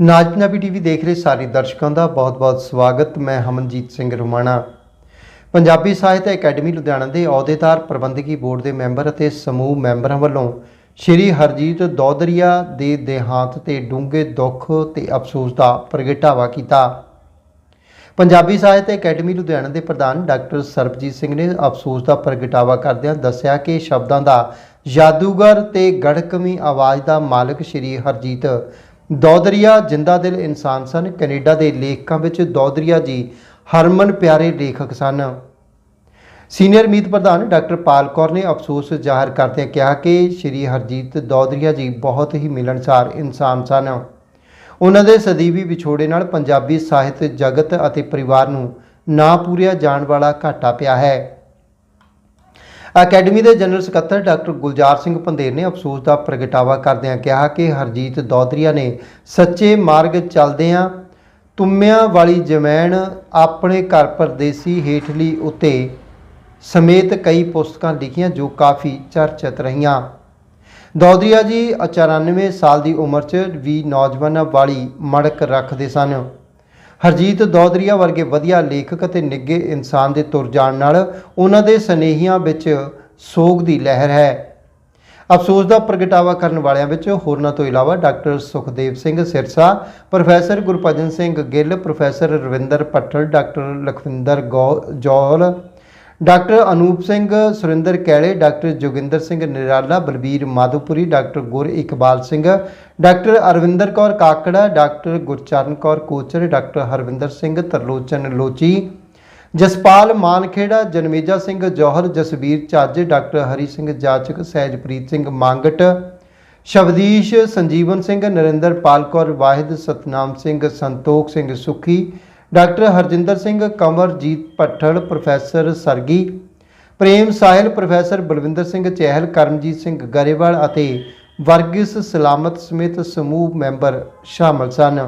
ਨਾਜ Punjabi TV ਦੇਖ ਰਹੇ ਸਾਰੇ ਦਰਸ਼ਕਾਂ ਦਾ ਬਹੁਤ-ਬਹੁਤ ਸਵਾਗਤ। ਮੈਂ ਹਮਨਜੀਤ ਸਿੰਘ ਰੁਮਾਣਾ। ਪੰਜਾਬੀ ਸਾਹਿਤ ਅਕੈਡਮੀ ਲੁਧਿਆਣਾ ਦੇ ਅਹੁਦੇਦਾਰ, ਪ੍ਰਬੰਧਕੀ ਬੋਰਡ ਦੇ ਮੈਂਬਰ ਅਤੇ ਸਮੂਹ ਮੈਂਬਰਾਂ ਵੱਲੋਂ ਸ਼੍ਰੀ ਹਰਜੀਤ ਦੌਦਰੀਆ ਦੇ ਦੇਹਾਂਤ ਤੇ ਡੂੰਘੇ ਦੁੱਖ ਤੇ ਅਫਸੋਸ ਦਾ ਪ੍ਰਗਟਾਵਾ ਕੀਤਾ। ਪੰਜਾਬੀ ਸਾਹਿਤ ਅਕੈਡਮੀ ਲੁਧਿਆਣਾ ਦੇ ਪ੍ਰਧਾਨ ਡਾਕਟਰ ਸਰਬਜੀਤ ਸਿੰਘ ਨੇ ਅਫਸੋਸ ਦਾ ਪ੍ਰਗਟਾਵਾ ਕਰਦਿਆਂ ਦੱਸਿਆ ਕਿ ਸ਼ਬਦਾਂ ਦਾ ਜਾਦੂਗਰ ਤੇ ਗੜਕਵੀਂ ਆਵਾਜ਼ ਦਾ ਮਾਲਕ ਸ਼੍ਰੀ ਹਰਜੀਤ ਦੌਦਰੀਆ ਜਿੰਦਾ ਦਿਲ ਇਨਸਾਨ ਸਨ। ਕੈਨੇਡਾ ਦੇ ਲੇਖਕਾਂ ਵਿੱਚ ਦੌਦਰੀਆ ਜੀ ਹਰਮਨ ਪਿਆਰੇ ਲੇਖਕ ਸਨ। ਸੀਨੀਅਰ ਮੀਤ ਪ੍ਰਧਾਨ ਡਾਕਟਰ ਪਾਲ ਕੌਰ ਨੇ ਅਫਸੋਸ ਜ਼ਾਹਰ ਕਰਦਿਆਂ ਕਿਹਾ ਕਿ ਸ਼੍ਰੀ ਹਰਜੀਤ ਦੌਦਰੀਆ ਜੀ ਬਹੁਤ ਹੀ ਮਿਲਣਸਾਰ ਇਨਸਾਨ ਸਨ। ਉਹਨਾਂ ਦੇ ਸਦੀਵੀ ਵਿਛੋੜੇ ਨਾਲ ਪੰਜਾਬੀ ਸਾਹਿਤ ਜਗਤ ਅਤੇ ਪਰਿਵਾਰ ਨੂੰ ਨਾ ਪੂਰਿਆ ਜਾਣ ਵਾਲਾ ਘਾਟਾ ਪਿਆ ਹੈ। ਅਕੈਡਮੀ ਦੇ ਜਨਰਲ ਸਕੱਤਰ ਡਾਕਟਰ ਗੁਲਜ਼ਾਰ ਸਿੰਘ ਪੰਦੇਰ ਨੇ ਅਫਸੋਸ ਦਾ ਪ੍ਰਗਟਾਵਾ ਕਰਦਿਆਂ ਕਿਹਾ ਕਿ ਹਰਜੀਤ ਦੌਦਰੀਆ ਨੇ ਸੱਚੇ ਮਾਰਗ ਚੱਲਦਿਆਂ ਤੁੰਮਿਆਂ ਵਾਲੀ ਜਮੈਣ ਆਪਣੇ ਘਰ ਪਰਦੇਸੀ ਹੇਠਲੀ ਉਤੇ ਸਮੇਤ ਕਈ ਪੁਸਤਕਾਂ ਲਿਖੀਆਂ ਜੋ ਕਾਫੀ ਚਰਚਿਤ ਰਹੀਆਂ। ਦੌਦਰੀਆ ਜੀ 94 ਸਾਲ ਦੀ ਉਮਰ 'ਚ ਵੀ ਨੌਜਵਾਨਾਂ ਵਾਲੀ ਮੜਕ ਰੱਖਦੇ ਸਨ। ਹਰਜੀਤ ਦੌਦਰੀਆ ਵਰਗੇ ਵਧੀਆ ਲੇਖਕ ਅਤੇ ਨਿੱਘੇ ਇਨਸਾਨ ਦੇ ਤੁਰ ਜਾਣ ਨਾਲ ਉਹਨਾਂ ਦੇ ਸਨੇਹੀਆਂ ਵਿੱਚ ਸੋਗ ਦੀ ਲਹਿਰ ਹੈ। ਅਫਸੋਸ ਦਾ ਪ੍ਰਗਟਾਵਾ ਕਰਨ ਵਾਲਿਆਂ ਵਿੱਚ ਹੋਰਨਾਂ ਤੋਂ ਇਲਾਵਾ doctor Sukhdev Singh Sirsa, professor Gurbhajan Singh Gill, professor Ravinder Pattal doctor Lakhwinder ਗੌ- Johal doctor Anoop Singh, Surinder Kaile, doctor Joginder Singh Nirala, Balbir Madhopuri, doctor Gur Iqbal Singh, doctor Arvinder Kaur Kakra, doctor Gurcharan Kaur Kochar, doctor Harvinder Singh Tarlochan Lochi, Jaspal Mankhera, Janmeja Singh Johar, Jasvir Chajj doctor Hari Singh Jachak, Sahajpreet Singh Mangat, Shabdeesh Sanjeevan Singh Narinder Pal Kaur, Wahid Satnam Singh, Santokh Singh Sukhi doctor Harjinder Singh Kanwarjit Pathal professor Sargi, Prem Sahil, professor Balwinder Singh Chahal, Karamjit Singh Grewal ਅਤੇ ਵਰਗਿਸ ਸਲਾਮਤ ਸਮੇਤ ਸਮੂਹ member ਸ਼ਾਮਲ ਸਨ।